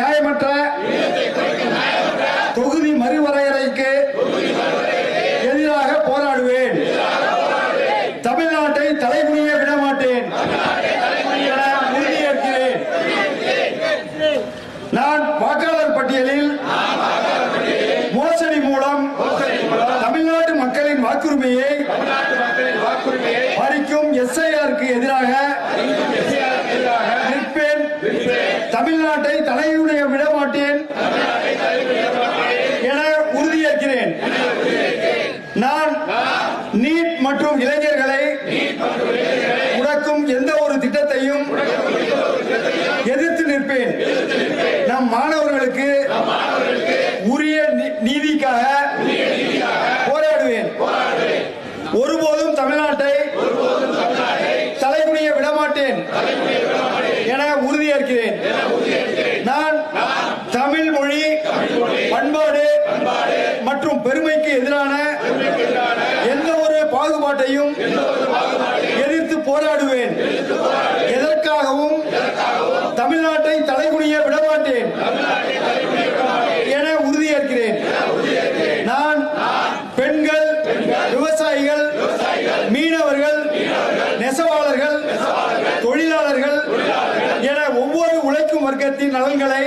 நியாயமற்ற தொகுதி மறுவரையறைக்கு எதிராக போராடுவேன். தமிழ்நாட்டை தலைமுறையை விடமாட்டேன். உறுதியேற்கிறேன். நான் வாக்காளர் பட்டியலில் மோசடி மூலம் தமிழ்நாட்டு மக்களின் வாக்குரிமையை பறிக்கும் எஸ்ஐஆருக்கு எதிராக தமிழ்நாட்டை தலையுடைய விட மாட்டேன் என உறுதியேற்கிறேன். நான் நீட் மற்றும் இளைஞர்களை முடக்கும் எந்த ஒரு திட்டத்தையும் எதிர்த்து நிற்பேன். நம் மாணவர்களுக்கு உரிய நீதிக்காக போராடுவேன். ஒருபோதும் தமிழ்நாட்டை தலைகுனிய விடமாட்டேன் என உறுதியேற்கிறேன் நான் தமிழ் மொழி பண்பாடு மற்றும் பெருமைக்கு எதிரான எந்த ஒரு பாகுபாட்டையும் எதிர்த்து போராடுவேன். எதற்காகவும் தமிழ்நாட்டை தலைகுனிய விடமாட்டேன். என உறுதியேற்கிறேன். நான் பெண்கள் விவசாயிகள் மீனவர்கள் நெசவாளர்கள் தொழிலாளர்கள் என ஒவ்வொரு உழைக்கும் வர்க்கத்தின் நலன்களை